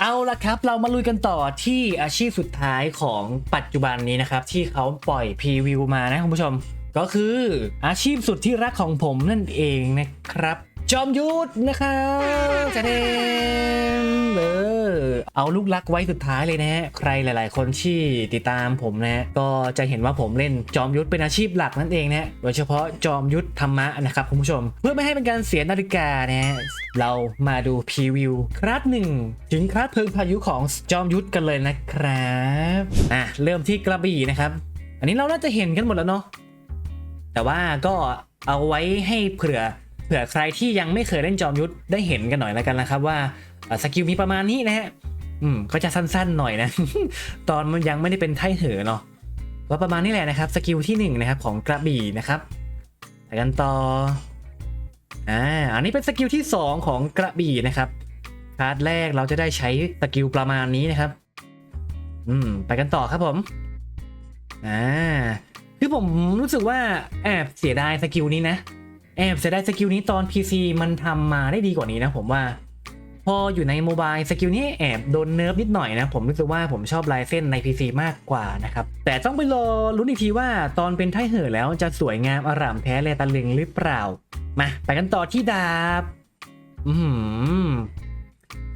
เอาละครับ เรามาลุยกันต่อที่อาชีพสุดท้ายของปัจจุบันนี้นะครับ ที่เขาปล่อยพรีวิวมานะคุณผู้ชม ก็คืออาชีพสุดที่รักของผมนั่นเองนะครับ จอมยุทธนะครับจะเด้งเออเอาลูกรักไว้สุดท้ายเลยนะฮะใครหลาย ๆ คนที่ติดตามผมนะ ก็จะเห็นว่าผมเล่นจอมยุทธเป็นอาชีพหลักนั่นเองนะฮะโดยเฉพาะจอมยุทธธรรมะนะครับคุณผู้ชม เพื่อไม่ให้เป็นการเสียนาฬิกานะฮะเรามาดูพรีวิวคราสหนึ่งถึงคราสเพลิงพายุของจอมยุทธกันเลยนะครับอะเริ่มที่กระบี่นะครับ อันนี้เราน่าจะเห็นกันหมดแล้วเนาะแต่ว่าก็เอาไว้ให้เผื่อ เผื่อใครที่ยังไม่เคยเล่นจอมยุทธได้เห็นกันหน่อยแล้วกันนะครับว่าสกิลมีประมาณนี้นะฮะอืมก็จะสั้นๆหน่อยนะ ตอนมันยังไม่ได้เป็นไทเหอเนาะก็ประมาณนี้แหละนะครับสกิลที่หนึ่งนะครับของกระบี่นะครับไปกันต่ออ่าอันนี้เป็นสกิลที่สองของกระบี่นะครับคาร์ดแรกเราจะได้ใช้สกิลประมาณนี้นะครับ อืม ไปกันต่อครับผมอ่าคือผมรู้สึกว่าแอบเสียดายสกิลนี้นะ แอบเสียดายสกิลนี้ตอน PC มันทำมาได้ดีกว่านี้นะผมว่า พออยู่ในโมบายสกิลนี้แอบโดนเนิร์ฟนิดหน่อยนะ ผมรู้สึกว่าผมชอบลายเส้นใน PC มากกว่านะครับ แต่ต้องไปรอลุ้นอีกทีว่าตอนเป็นไทเหอแล้วจะสวยงามอร่ามแท้แลตะลึงหรือเปล่า มาไปกันต่อที่ดาบ อือหือ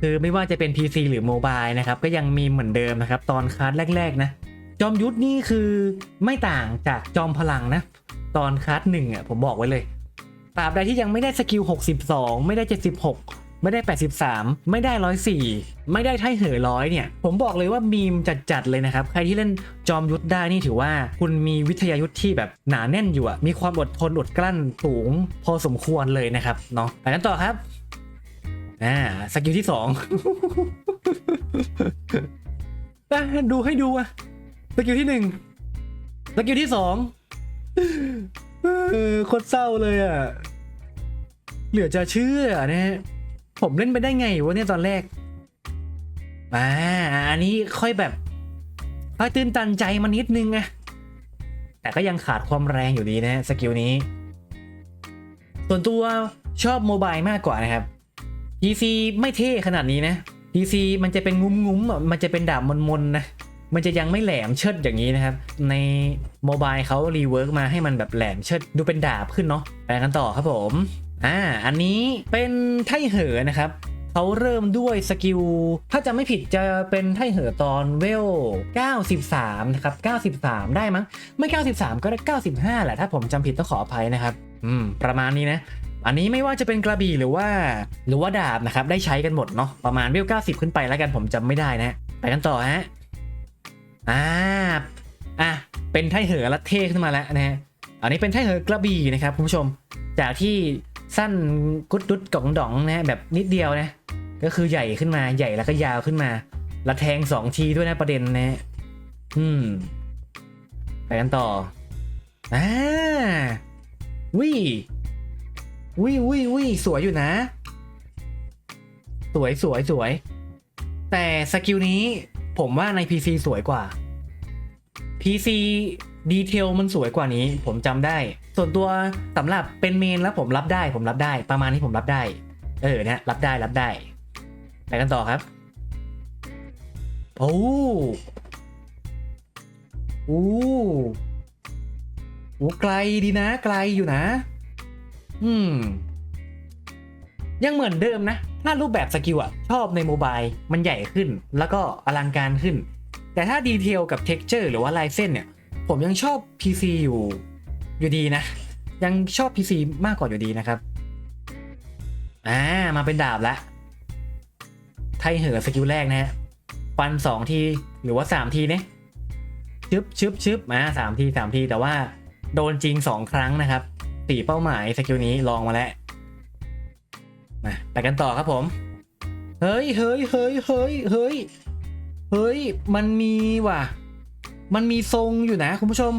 คือไม่ว่าจะเป็น PC หรือโมบายนะครับ ก็ยังมีเหมือนเดิมนะครับ ตอนคัสแรก ๆ นะ จอมยุทธนี่คือไม่ต่างจากจอมพลังนะ ตอนคัสหนึ่งอะผมบอกไว้เลย ตราบใดที่ยังไม่ได้สกิล 62 ไม่ได้ 76 ไม่ได้ 83 ไม่ได้ 104 ไม่ได้ไทเหอร้อยเนี่ย ผมบอกเลยว่ามีมจัดๆเลยนะครับ ใครที่เล่นจอมยุทธได้นี่ถือว่า คุณมีวิทยายุทธที่แบบหนาแน่นอยู่อะมีความอดทนอดกลั้นสูง พอสมควรเลยนะครับเนาะไปกันต่อครับอ่าสกิลที่สองดูให้ดูอะสกิลที่หนึ่งสกิลที่สองเออโคตรเศร้าเลยอะ เหลือจะเชื่อนะฮะผมเล่นไปได้ไงวะเนี่ยตอนแรกอ่าอันนี้ค่อยแบบค่อยตื่นตันใจมานิดนึงอะแต่ก็ยังขาดความแรงอยู่ดีนะสกิลนี้ ส่วนตัวชอบโมบายมากกว่านะครับ PC ไม่เท่ขนาดนี้นะ PC มันจะเป็นงุ้มงุ้มๆมันจะเป็นดาบมนๆนะ มันจะยังไม่แหลมเชิดอย่างนี้นะครับ ในโมบายเขารีเวิร์กมาให้มันแบบแหลมเชิดดูเป็นดาบขึ้นเนาะไปกันต่อครับผม อ่าอันนี้เป็นไทเหอนะครับเขาเริ่มด้วยสกิล ถ้าจะไม่ผิดจะเป็นไทเหอตอนเวล 93 นะครับ 93 ได้มั้ง ไม่ 93 ก็ได้ 95 แหละ ถ้าผมจำผิดต้องขออภัยนะครับ อืม ประมาณนี้นะ อันนี้ไม่ว่าจะเป็นกระบี่หรือว่า หรือว่าดาบนะครับ ได้ใช้กันหมดเนาะ ประมาณเวล 90 ขึ้นไปแล้วกันผมจำไม่ได้นะ ไปกันต่อฮะ อ่า อะ เป็นไทเหอละเทขึ้นมาแล้วนะฮะ อันนี้เป็นไทเหอกระบี่นะครับคุณผู้ชม จากที่ สั้นกุดดุดกล่องดองนะฮะแบบนิดเดียวนะ ก็คือใหญ่ขึ้นมาใหญ่แล้วก็ยาวขึ้นมาและแทงสองทีด้วยนะประเด็นนะฮะอืมไปกันต่ออ่าวิวิวิวิสวยอยู่นะ สวยสวยสวย แต่สกิลนี้ผมว่าใน PC สวยกว่า PC ดีเทลมันสวยกว่านี้ผมจำได้ ส่วนตัวสำหรับเป็นเมนแล้วผมรับได้ ผมรับได้ ประมาณนี้ผมรับได้ เออเนี่ยรับได้รับได้ไปกันต่อครับ โอ้โอ้โหไกลดีนะ ไกลอยู่นะ อืม ยังเหมือนเดิมนะ ถ้ารูปแบบสกิลอะชอบในโมบายมันใหญ่ขึ้น แล้วก็อลังการขึ้น แต่ถ้าดีเทลกับเท็กเจอร์หรือว่าลายเส้นเนี่ย ผมยังชอบ PC อยู่อยู่ดีนะ ยังชอบ PC มากกว่าอยู่ดีนะครับอ่ามาเป็นดาบละไทเหอสกิลแรกนะฮะฟันสองทีหรือว่าสามทีเนี่ยชึบชึบชึบมาสามทีสามทีแต่ว่าโดนจริงสองครั้งนะครับสี่เป้าหมายสกิลนี้ลองมาแล้วมาไปกันต่อครับผม เฮ้ยเฮ้ยเฮ้ยเฮ้ยเฮ้ยเฮ้ยมันมีว่ะ มันมีทรงอยู่นะคุณผู้ชม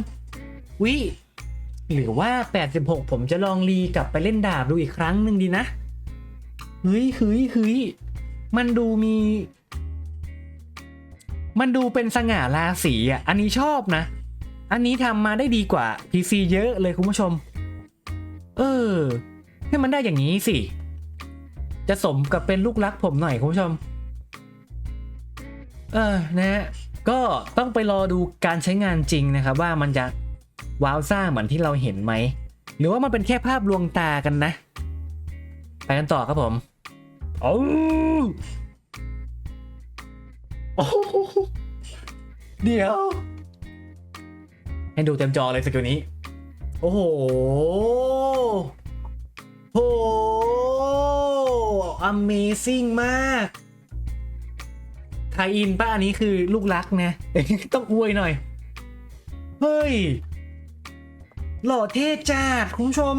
วิหรือว่า 86 ผมจะลองรีกลับไปเล่นดาบดูอีกครั้งหนึ่งดีนะ เฮ้ยเฮ้ยเฮ้ยมันดูมี มันดูเป็นสง่าราศีอะ อันนี้ชอบนะ อันนี้ทำมาได้ดีกว่า PC เยอะเลยคุณผู้ชม เออ ให้มันได้อย่างนี้สิ จะสมกับเป็นลูกรักผมหน่อยคุณผู้ชม เออนะฮะ ก็ต้องไปรอดูการใช้งานจริงนะครับ ว่ามันจะว้าวซ่าเหมือนที่เราเห็นไหม หรือว่ามันเป็นแค่ภาพลวงตากันนะ ไปกันต่อครับผมโอ้โอ้โหเดี๋ยว ให้ดูเต็มจอเลยสกิลนี้ โอ้โหโห Amazing มาก ไทยอินป้าอันนี้คือลูกรักนะ ต้องอวยหน่อย เฮ้ย หล่อเท่จัดคุณผู้ชม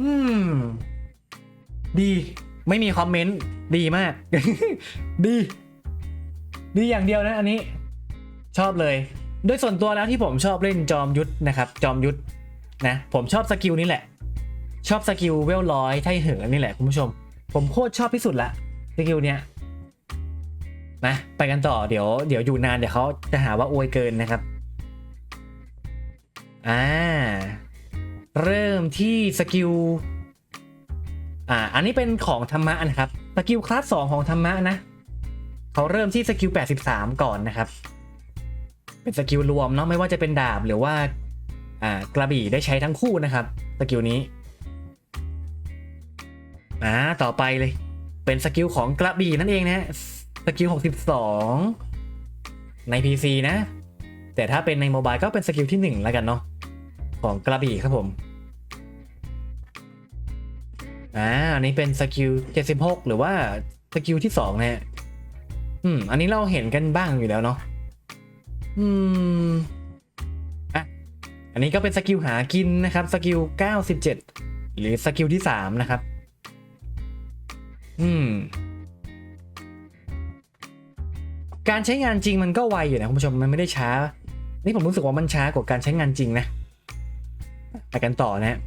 อืม ดีไม่มีคอมเมนต์ ดีมาก ดี ดีอย่างเดียวนะอันนี้ ชอบเลย โดยส่วนตัวแล้วที่ผมชอบเล่นจอมยุทธนะครับ จอมยุทธนะ ผมชอบสกิลนี้แหละ ชอบสกิลเวลร้อยไทเหินนี่แหละคุณผู้ชม ผมโคตรชอบที่สุดละสกิลเนี้ย นะไปกันต่อเดี๋ยวเดี๋ยวอยู่นานเดี๋ยวเขาจะหาว่าอวยเกินนะครับ อ่า เริ่มที่สกิล อ่า อันนี้เป็นของธรรมะนะครับ สกิลคลาส2ของธรรมะนะเขาเริ่มที่สกิล 83 ก่อนนะครับ เป็นสกิลรวมเนาะไม่ว่าจะเป็นดาบหรือว่า อ่ากระบี่ได้ใช้ทั้งคู่นะครับสกิลนี้อ่าต่อไปเลย เป็นสกิลของกระบี่นั่นเองนะ สกิล 62 ใน PC นะ แต่ถ้าเป็นในโมบายก็เป็นสกิลที่ 1 แล้วกันเนาะของกระบี่ครับผมอ่าอันนี้เป็นสกิล 76 หรือว่าสกิลที่2นะฮะอืม อันนี้เราเห็นกันบ้างอยู่แล้วเนาะอืมอะอันนี้ก็เป็นสกิลหากินนะครับสกิล 97 หรือสกิลที่ 3 นะครับ อืม การใช้งานจริงมันก็ไวอยู่นะคุณผู้ชมมันไม่ได้ช้า นี่ผมรู้สึกว่ามันช้ากว่าการใช้งานจริงนะไปกันต่อนะฮะ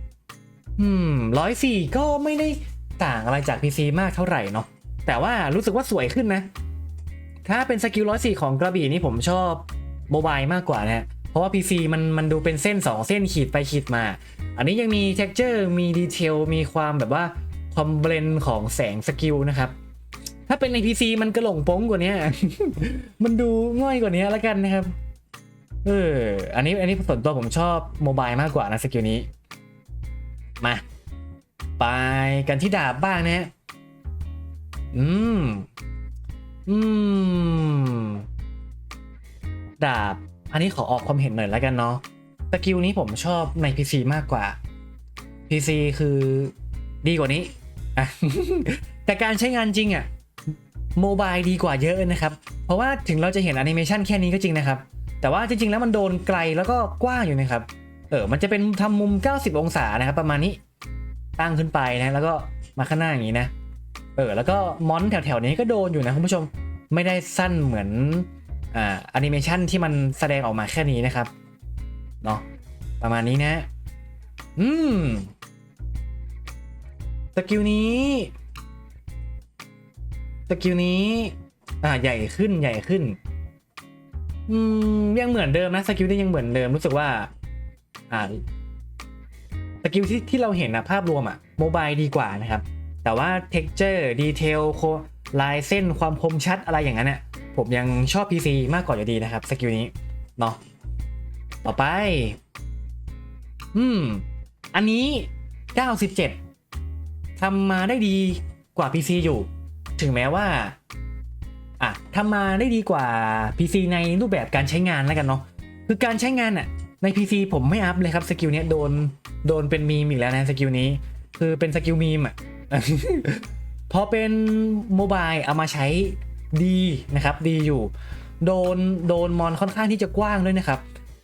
อืมร้อยสี่ก็ไม่ได้ต่างอะไรจาก PC มากเท่าไหร่เนาะแต่ว่ารู้สึกว่าสวยขึ้นนะ ถ้าเป็นสกิลร้อยสี่ของกระบี่นี่ผมชอบโมบายมากกว่านะเพราะว่า PC มันมันดูเป็นเส้น 2 เส้นขีดไปขีดมา อันนี้ยังมี texture มีดีเทลมีความแบบว่าความเบลนของแสงสกิลนะครับ ถ้าเป็นใน PC มันกระหลงโป้งกว่านี้ มันดูง่อยกว่านี้แล้วกันนะครับ เออ อันนี้อันนี้ส่วนตัวผมชอบโมบายมากกว่านะสกิลนี้ มา ไปกันที่ดาบบ้างนะฮะ อืม อืม ดาบ อันนี้ขอออกความเห็นหน่อยแล้วกันเนาะ สกิลนี้ผมชอบใน PC มากกว่า PC คือดีกว่านี้อะแต่การใช้งานจริงอะ่ะ โมบายดีกว่าเยอะนะครับ เพราะว่าถึงเราจะเห็นแอนิเมชันแค่นี้ก็จริงนะครับ แต่ว่าจริงๆ แล้วมันโดนไกลแล้วก็กว้างอยู่นะครับ เออ มันจะเป็นทำมุม 90 องศานะครับ ประมาณนี้ ตั้งขึ้นไปนะ แล้วก็มาข้างหน้าอย่างนี้นะ เออ แล้วก็มอนแถวๆนี้ก็โดนอยู่นะคุณผู้ชม ไม่ได้สั้นเหมือน อ่าแอนิเมชันที่มันแสดงออกมาแค่นี้นะครับ เนาะ ประมาณนี้นะ อืม สกิลนี้ สกิลนี้ อ่าใหญ่ขึ้นใหญ่ขึ้น อืมยังเหมือนเดิมนะสกิลนี้ยังเหมือนเดิมรู้สึกว่า อ่าสกิลที่ที่เราเห็นอะภาพรวมอะโมบายดีกว่านะครับ แต่ว่า texture detail โคลายเส้นความคมชัดอะไรอย่างนั้นเนี่ยผมยังชอบ PC มากกว่าอยู่ดีนะครับสกิลนี้เนาะต่อไป อืม อันนี้ 97ทำมาได้ดีกว่า PC อยู่ ถึงแม้ว่าอะทำมาได้ดีกว่า PC ในรูปแบบการใช้งานแล้วกันเนาะคือการใช้งานอะใน PC ผมไม่อัพเลยครับสกิลเนี้ยโดนโดนเป็นมีมอีกแล้วนะสกิลนี้ คือเป็นสกิลมีมอะพอเป็นโมบายเอามาใช้ดีนะครับ ดีอยู่ โดนโดนมอนค่อนข้างที่จะกว้างด้วยนะครับ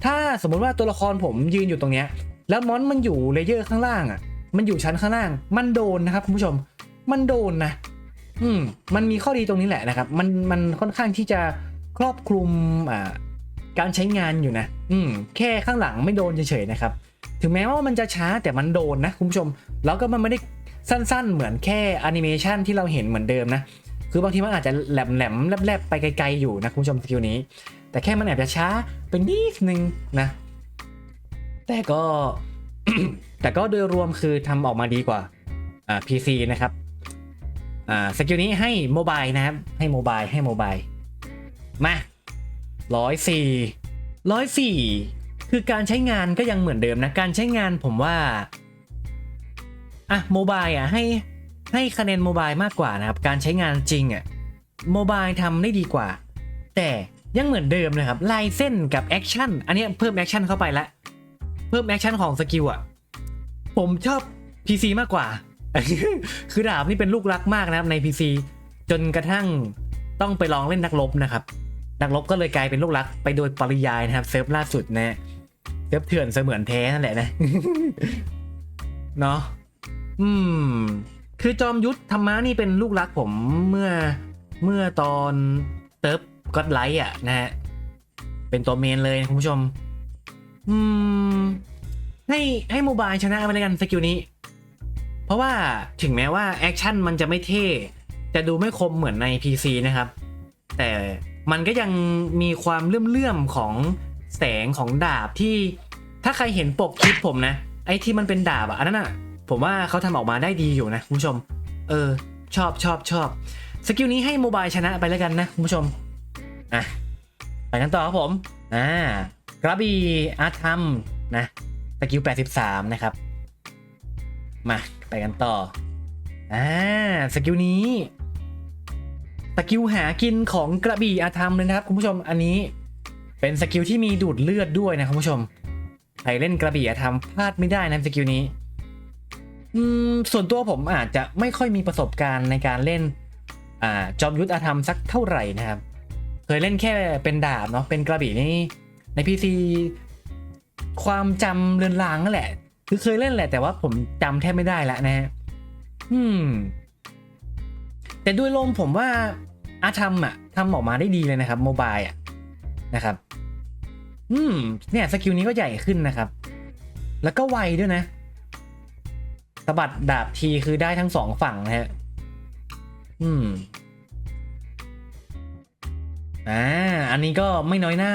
ถ้าสมมติว่าตัวละครผมยืนอยู่ตรงเนี้ย แล้วมอนมันอยู่เลเยอร์ข้างล่างอะ มันอยู่ชั้นข้างล่าง มันโดนนะครับคุณผู้ชม มันโดนนะ อืมมันมีข้อดีตรงนี้แหละนะครับ มันมันค่อนข้างที่จะครอบคลุมอ่าการใช้งานอยู่นะ อืม แค่ข้างหลังไม่โดนเฉยๆนะครับ ถึงแม้ว่ามันจะช้าแต่มันโดนนะคุณผู้ชม แล้วก็มันไม่ได้สั้นๆ เหมือนแค่แอนิเมชันที่เราเห็นเหมือนเดิมนะ คือบางทีมันอาจจะแหลมๆแลบๆไปไกลๆอยู่นะคุณผู้ชมสกิลนี้ แต่แค่มันแอบจะช้าเป็นนิดนึงนะ แต่ก็ แต่ก็โดยรวมคือทำออกมาดีกว่าอ่า PC นะครับ อ่าสกิลนี้ให้โมบายนะครับ ให้โมบายให้โมบายมาร้อยสี่ร้อยสี่คือการใช้งานก็ยังเหมือนเดิมนะ การใช้งานผมว่า อะโมบายอะให้ให้คะแนนโมบายมากกว่านะครับ การใช้งานจริงอะโมบายทำได้ดีกว่า แต่ยังเหมือนเดิมนะครับลายเส้นกับแอคชั่นอันนี้เพิ่มแอคชั่นเข้าไปละ เพิ่มแอคชั่นของสกิลอะ ผมชอบ PC มากกว่า คือดาบนี่เป็นลูกรักมากนะครับใน PC จนกระทั่งต้องไปลองเล่นนักรบนะครับ นักรบก็เลยกลายเป็นลูกรักไปโดยปริยายนะครับเซิร์ฟล่าสุดนะเซิร์ฟเถื่อนเสมือนแท้นั่นแหละนะเนาะอืม คือจอมยุทธธรรมะนี่เป็นลูกรักผมเมื่อเมื่อตอนเติร์ฟก็ไลท์อะนะฮะเป็นตัวเมนเลยคุณผู้ชม อืม ให้ให้โมบายชนะไปเลยกันสกิลนี้ เพราะว่าถึงแม้ว่าแอคชั่นมันจะไม่เท่จะดูไม่คมเหมือนใน PC นะครับ แต่มันก็ยังมีความเลื่อมๆของแสงของดาบที่ ถ้าใครเห็นปกคลิปผมนะ ไอ้ที่มันเป็นดาบอะอันนั้นอะผมว่าเขาทำออกมาได้ดีอยู่นะคุณผู้ชม เออ ชอบชอบชอบสกิลนี้ให้โมบายชนะไปแล้วกันนะคุณผู้ชมอะไปกันต่อครับผมอ่ากระบี่อาร์ทัมนะสกิล 83 นะครับ มา ไปกันต่อ อ่า สกิลนี้ สกิลหากินของกระบี่อาธรรมเลยนะครับ คุณผู้ชม อันนี้เป็นสกิลที่มีดูดเลือดด้วยนะคุณผู้ชม ใครเล่นกระบี่อาธรรมพลาดไม่ได้นะสกิลนี้ อืม ส่วนตัวผมอาจจะไม่ค่อยมีประสบการณ์ในการเล่น อ่า จอมยุทธอาธรรมสักเท่าไหร่นะครับ เคยเล่นแค่เป็นดาบเนาะ เป็นกระบี่นี่ในพีซีความจำเลือนลางนั่นแหละ คือเคยเล่นแหละแต่ว่าผมจำแทบไม่ได้แล้วนะฮะอืม แต่ด้วยลมผมว่าอาทำอะทำออกมาได้ดีเลยนะครับโมบายอะนะครับ อืม เนี่ยสกิลนี้ก็ใหญ่ขึ้นนะครับ แล้วก็ไวด้วยนะสะบัดดาบทีคือได้ทั้งสองฝั่งนะฮะ อืม อ่า อันนี้ก็ไม่น้อยหน้า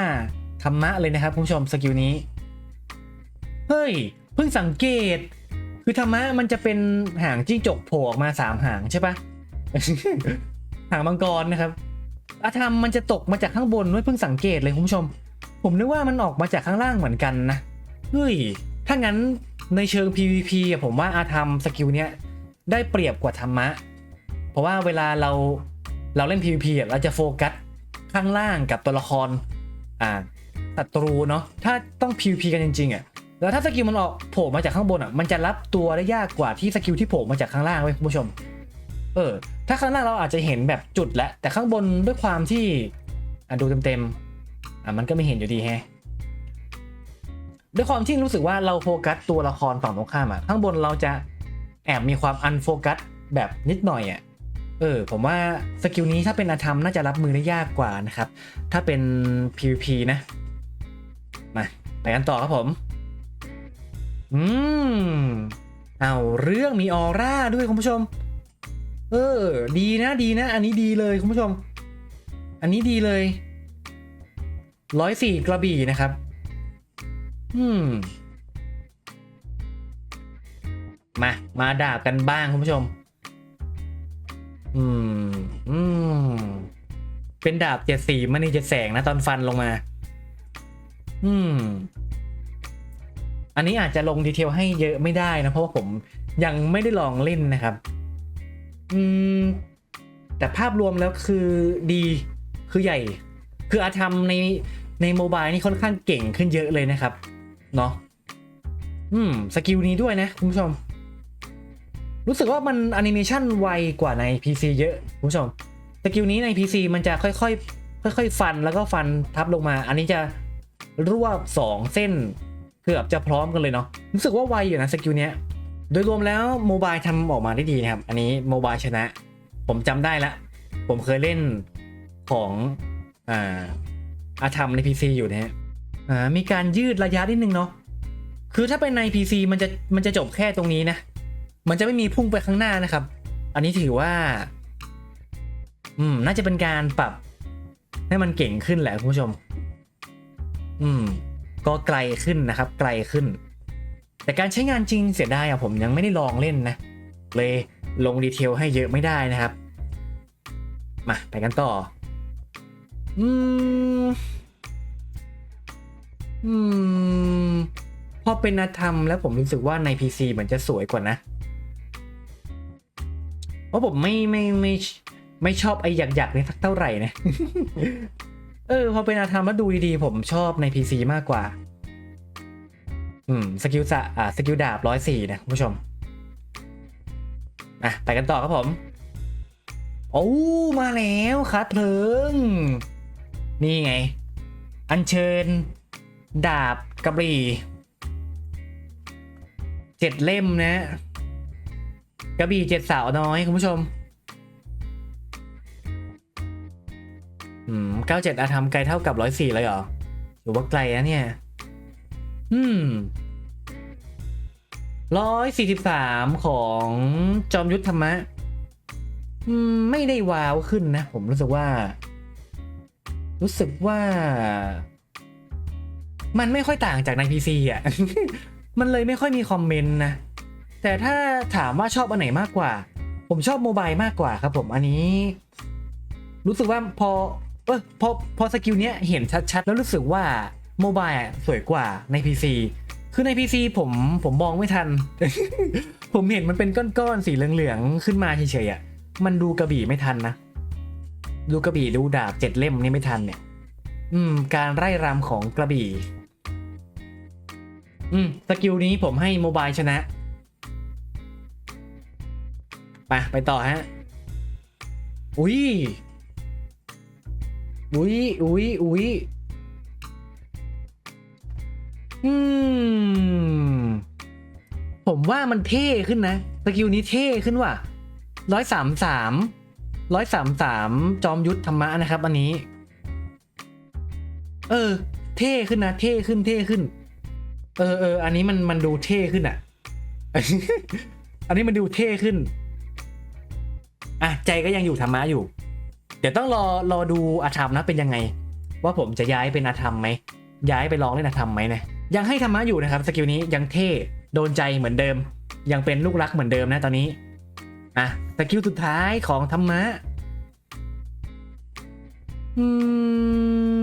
ธรรมะเลยนะครับคุณผู้ชมสกิลนี้ เฮ้ย พิ่งสังเกต คือธรรมะมันจะเป็นหางจิ้งจกโผล่ออกมาสามหางใช่ปะหางมังกรนะครับอาธรรมมันจะตกมาจากข้างบนด้วยเพิ่งสังเกตเลยคุณผู้ชม ผมนึกว่ามันออกมาจากข้างล่างเหมือนกันนะเฮ้ยถ้างั้นในเชิง PVP ผมว่าอาธรรมสกิลเนี้ยได้เปรียบกว่าธรรมะ เพราะว่าเวลาเราเราเล่น PVP เราจะโฟกัสข้างล่างกับตัวละครอ่าศัตรูเนาะถ้าต้อง PVP กันจริงๆอะ แล้วถ้าสกิลมันออกโผล่มาจากข้างบนอะมันจะรับตัวได้ยากกว่าที่สกิลที่โผล่มาจากข้างล่างไว้ยคุณผู้ชม เออ ถ้าข้างล่างเราอาจจะเห็นแบบจุดแล้วแต่ข้างบนด้วยความที่อะดูเต็มๆอะมันก็ไม่เห็นอยู่ดีแฮะด้วยความที่รู้สึกว่าเราโฟกัสตัวละครฝั่งตรงข้ามอะข้างบนเราจะแอบมีความอันโฟกัสแบบนิดหน่อยอะเออผมว่าสกิลนี้ถ้าเป็นอาธรรมน่าจะรับมือได้ยากกว่านะครับ ถ้าเป็น PVP นะ มาไปกันต่อครับผม อืม เอาเรื่องมีออร่าด้วยคุณผู้ชม เออ ดีนะดีนะ อันนี้ดีเลยคุณผู้ชม อันนี้ดีเลย ร้อยสี่กระบี่นะครับ อืม มา มาดาบกันบ้างคุณผู้ชม อืม อืม เป็นดาบเจ็ดสีมันนี่จะแสงนะตอนฟันลงมา อืม อันนี้อาจจะลงดีเทลให้เยอะไม่ได้นะเพราะว่าผมยังไม่ได้ลองเล่นนะครับ อืม แต่ภาพรวมแล้วคือดีคือใหญ่ คืออาธรรมในในโมบายนี่ค่อนข้างเก่งขึ้นเยอะเลยนะครับ เนาะอืม สกิลนี้ด้วยนะคุณผู้ชม รู้สึกว่ามันแอนิเมชันไวกว่าใน PC เยอะคุณผู้ชม สกิลนี้ใน PC มันจะค่อยๆค่อยๆฟันแล้วก็ฟันทับลงมา อันนี้จะรวบสองเส้น กือบจะพร้อมกันเลยเนาะรู้สึกว่าไวอยู่นะสกิลเนี้ยโดยรวมแล้วโมบายทำออกมาได้ดีนะครับ อันนี้โมบายชนะ ผมจำได้ละผมเคยเล่นของอ่าอาธรรมใน PC อยู่นะฮะอ่ามีการยืดระยะนิดนึงเนาะคือถ้าเป็นใน PC มันจะมันจะจบแค่ตรงนี้นะ มันจะไม่มีพุ่งไปข้างหน้านะครับ อันนี้ถือว่า อืม น่าจะเป็นการปรับ ให้มันเก่งขึ้นแหละคุณผู้ชม อืม ก็ไกลขึ้นนะครับ ไกลขึ้น แต่การใช้งานจริงเสียดายอะผมยังไม่ได้ลองเล่นนะ เลยลงดีเทลให้เยอะไม่ได้นะครับ มาไปกันต่อ อืม อืม พอเป็นอาธรรมแล้วผมรู้สึกว่าใน PC เหมือนจะสวยกว่านะ เพราะผมไม่ไม่ไม่ไม่ชอบไอ้หยักๆนี่สักเท่าไหร่นะ เออพอเป็นอาธรรมแล้วดูดีๆผมชอบใน PC มากกว่า อืมสกิลสะอ่าสกิลดาบร้อยสี่นะคุณผู้ชม อะ ไปกันต่อครับผม โอ้มาแล้วคัดเพลิง นี่ไง อัญเชิญ ดาบกระบี่เจ็ดเล่มนะ กระบี่เจ็ดสาวน้อยคุณผู้ชม อืมเก้าเจ็ดอาธรรมไกลเท่ากับร้อยสี่เลยเหรอถือว่าไกลนะเนี่ย อืมร้อยสี่สิบสามของจอมยุทธธรรมะ อืม ไม่ได้ว้าวขึ้นนะ ผมรู้สึกว่า รู้สึกว่า มันไม่ค่อยต่างจากใน PC อะ มันเลยไม่ค่อยมีคอมเมนต์นะ แต่ถ้าถามว่าชอบอันไหนมากกว่า ผมชอบโมบายมากกว่าครับผมอันนี้ รู้สึกว่าพอ เออพอพอสกิลเนี้ยเห็นชัดๆ แล้วรู้สึกว่าโมบายสวยกว่าใน PC คือใน PC ผมผมมองไม่ทัน ผมเห็นมันเป็นก้อนๆสีเหลืองๆขึ้นมาเฉยๆอะมันดูกระบี่ไม่ทันนะ ดูกระบี่ดูดาบเจ็ดเล่มนี่ไม่ทันเนี่ย อืม การไล่รำของกระบี่ อืม สกิลนี้ผมให้โมบายชนะ ไป ไปต่อฮะ อุ้ย อุ้ยอุ้ยอุ้ยอืม ผมว่ามันเท่ขึ้นนะ สกิลนี้เท่ขึ้นว่ะร้อยสามสามร้อยสามสามจอมยุทธธรรมะนะครับ อันนี้ เออ เท่ขึ้นนะ เท่ขึ้นเท่ขึ้น เออเอออันนี้มันมันดูเท่ขึ้นอะ อันนี้มันดูเท่ขึ้น อะ ใจก็ยังอยู่ธรรมะอยู่ เดี๋ยวต้องรอรอดูอาธรรมนะเป็นยังไง ว่าผมจะย้ายเป็นอาธรรมไหมย้ายไปลองเล่นอาธรรมไหมนะยังให้ธรรมะอยู่นะครับสกิลนี้ยังเท่โดนใจเหมือนเดิม ยังเป็นลูกรักเหมือนเดิมนะตอนนี้อะสกิลสุดท้ายของธรรมะอืม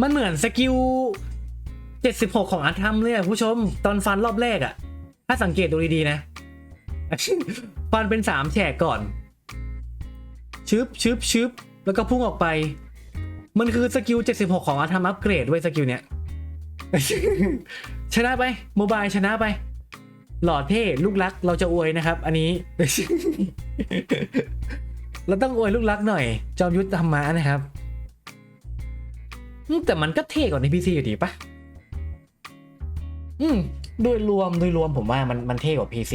มันเหมือนสกิล 76 ของอาร์ธรรมเลยอะผู้ชม ตอนฟันรอบแรกอะถ้าสังเกตดูดีๆนะ ฟันเป็นสามแฉกก่อน ชึบชึบชึบแล้วก็พุ่งออกไป มันคือสกิล 76 ของอาร์ธรรมอัปเกรดไว้สกิลเนี้ย ชนะไปโมบายชนะไป หล่อเท่ลูกรักเราจะอวยนะครับ อันนี้ เราต้องอวยลูกรักหน่อย จอมยุทธธรรมะนะครับ แต่มันก็เท่กว่าในพีซีอยู่ดีปะอืมโดยรวมโดยรวมผมว่ามันมันเท่กว่า PC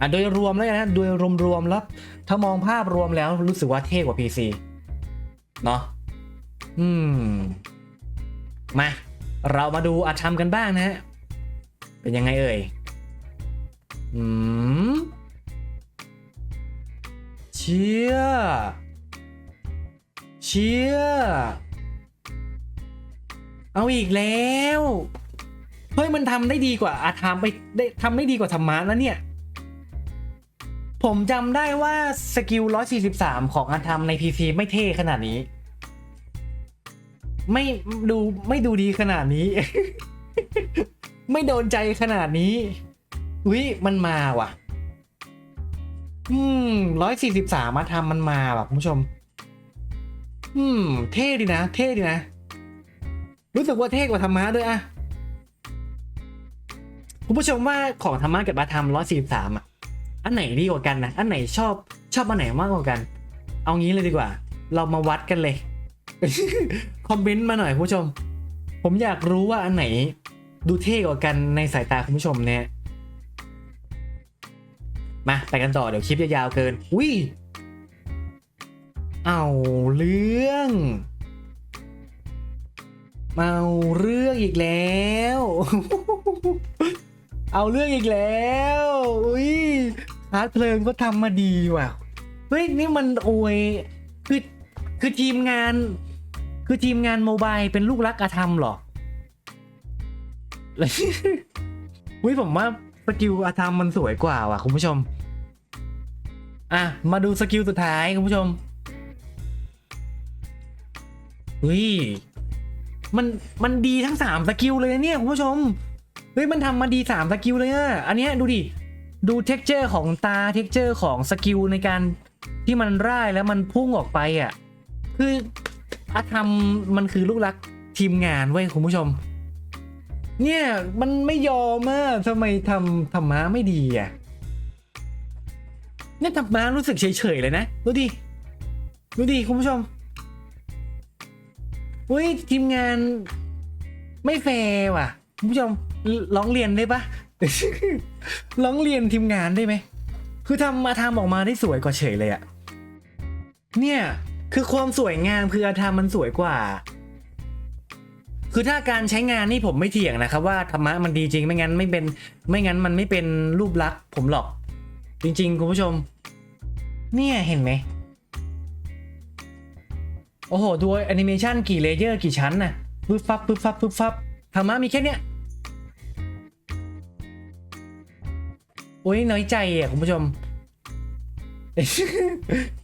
อะโดยรวมแล้วนะโดยรวมๆแล้วถ้ามองภาพรวมแล้วรู้สึกว่าเท่กว่า PC เนาะอืม มา เรามาดูอาธรรมกันบ้างนะฮะ เป็นยังไงเอ่ย อืม เชียเชียเอาอีกแล้ว เฮ้ยมันทำได้ดีกว่าอาธรรมไปได้ทำได้ดีกว่าธรรมะนะเนี่ย ผมจำได้ว่าสกิล 143 ของอาธรรมใน PC ไม่เท่ขนาดนี้ ไม่ดูไม่ดูดีขนาดนี้ ไม่โดนใจขนาดนี้ อุ้ยมันมาว่ะ อืม 143มาทำมันมาว่ะคุณผู้ชม อืม เท่ดีนะ เท่ดีนะ รู้สึกว่าเท่กว่าธรรมะด้วยอะคุณผู้ชมว่าของธรรมะกับอาธรรมร้อยสี่สามอะ อันไหนดีกว่ากันนะอันไหนชอบชอบอันไหนมากกว่ากัน เอางี้เลยดีกว่า เรามาวัดกันเลย คอมเมนต์มาหน่อยคุณผู้ชม ผมอยากรู้ว่าอันไหนดูเท่กว่ากันในสายตาคุณผู้ชมเนี่ยมาไปกันต่อเดี๋ยวคลิปจะยาวเกินอุ้ยเอาเรื่องเอาเรื่องอีกแล้ว เอาเรื่องอีกแล้ว อุ้ย ฮาร์ดเพลิงก็ทำมาดีว่ะ เฮ้ย นี่มันโอยคือคือทีมงาน คือทีมงานโมบายเป็นลูกรักอาธรรมหรออุ้ยผมว่าสกิลอาธรรมมันสวยกว่าว่ะคุณผู้ชม อะ มาดูสกิลสุดท้ายคุณผู้ชมเฮ้ยมันมันดีทั้งสามสกิลเลยเนี่ยคุณผู้ชมเฮ้ยมันทำมาดีสามสกิลเลยอะอันเนี้ยดูดิ ดูเท็กเจอร์ของตาเท็กเจอร์ของสกิลในการที่มันร่ายแล้วมันพุ่งออกไปอะ คืออาธรรมมันคือลูกรักทีมงานเว้ยคุณผู้ชม เนี่ยมันไม่ยอมอะทำไมทำธรรมะไม่ดีอะเนี่ยธรรมะรู้สึกเฉยๆเลยนะ ดูดิ ดูดิคุณผู้ชมอุ้ยทีมงานไม่แฟร์ว่ะ คุณผู้ชมร้องเรียนได้ปะ ร้องเรียนทีมงานได้ไหม คือทำมาทำออกมาได้สวยกว่าเฉยเลยอะเนี่ย คือความสวยงามคืออาธรรมมันสวยกว่า คือถ้าการใช้งานนี่ผมไม่เถียงนะครับ ว่าธรรมะมันดีจริงไม่งั้นไม่เป็น ไม่งั้นมันไม่เป็นรูปลักษณ์ผมหรอก จริงๆ คุณผู้ชม เนี่ยเห็นไหมโอ้โหดูแอนิเมชันกี่เลเยอร์กี่ชั้นน่ะปึ๊บฟับปึ๊บฟับปึ๊บฟับธรรมะมีแค่เนี้ย โอ้ยน้อยใจอะคุณผู้ชม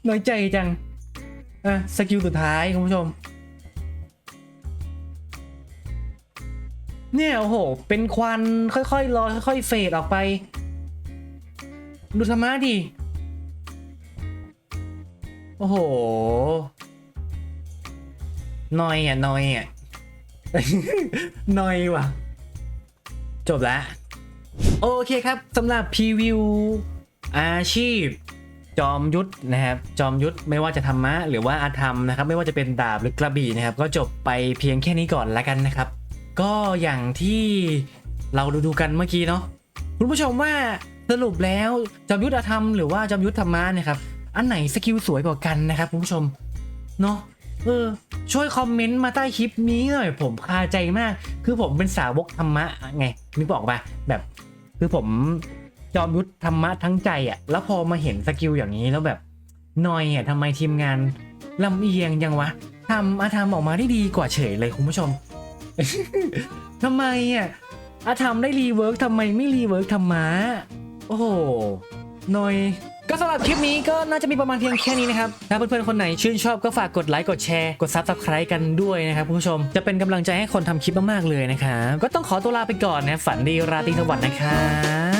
น้อยใจจัง อะสกิลสุดท้ายคุณผู้ชม เนี่ยโอ้โห เป็นควันค่อยๆลอยค่อยๆเฟดออกไป ดูธรรมะดิ โอ้โหนอยอะนอยอะนอยว่ะ จบแล้ว โอเคครับสำหรับพรีวิวอาชีพ จอมยุทธนะครับ จอมยุทธไม่ว่าจะธรรมะหรือว่าอาธรรมนะครับ ไม่ว่าจะเป็นดาบหรือกระบี่นะครับ ก็จบไปเพียงแค่นี้ก่อนละกันนะครับ ก็อย่างที่เราดูดูกันเมื่อกี้เนาะคุณผู้ชมว่าสรุปแล้วจอมยุทธอาธรรมหรือว่าจอมยุทธธรรมะเนะครับอันไหนสกิลสวยกว่ากันนะครับคุณผู้ชมเนาะเออช่วยคอมเมนต์มาใต้คลิปนี้หน่อยผมคาใจมาก คือผมเป็นสาวกธรรมะไงนึกบอกปะแบบ คือผมจอมยุทธธรรมะทั้งใจอะ่ะ แล้วพอมาเห็นสกิลอย่างนี้แล้วแบบนอยอะ่ะทำไมทีมงานลำเอียงยังวะทำอาทำออกมาได้ดีกว่าเฉยเลยคุณผู้ชมทำไมอะอาทำได้รีเวิร์กทำไมไม่รีเวิร์กธรรมะโอ้โหหนอย ก็สำหรับคลิปนี้ก็น่าจะมีประมาณเพียงแค่นี้นะครับ ถ้าเพื่อนๆ คนไหนชื่นชอบก็ฝากกดไลค์ กดแชร์ กดซับสไคร b e กันด้วยนะครับคุณผู้ชม จะเป็นกำลังใจให้คนทำคลิปมากๆเลยนะครับ ก็ต้องขอตัวลาไปก่อนนะ ฝันดีราตรีสวัสดิ์นะครับ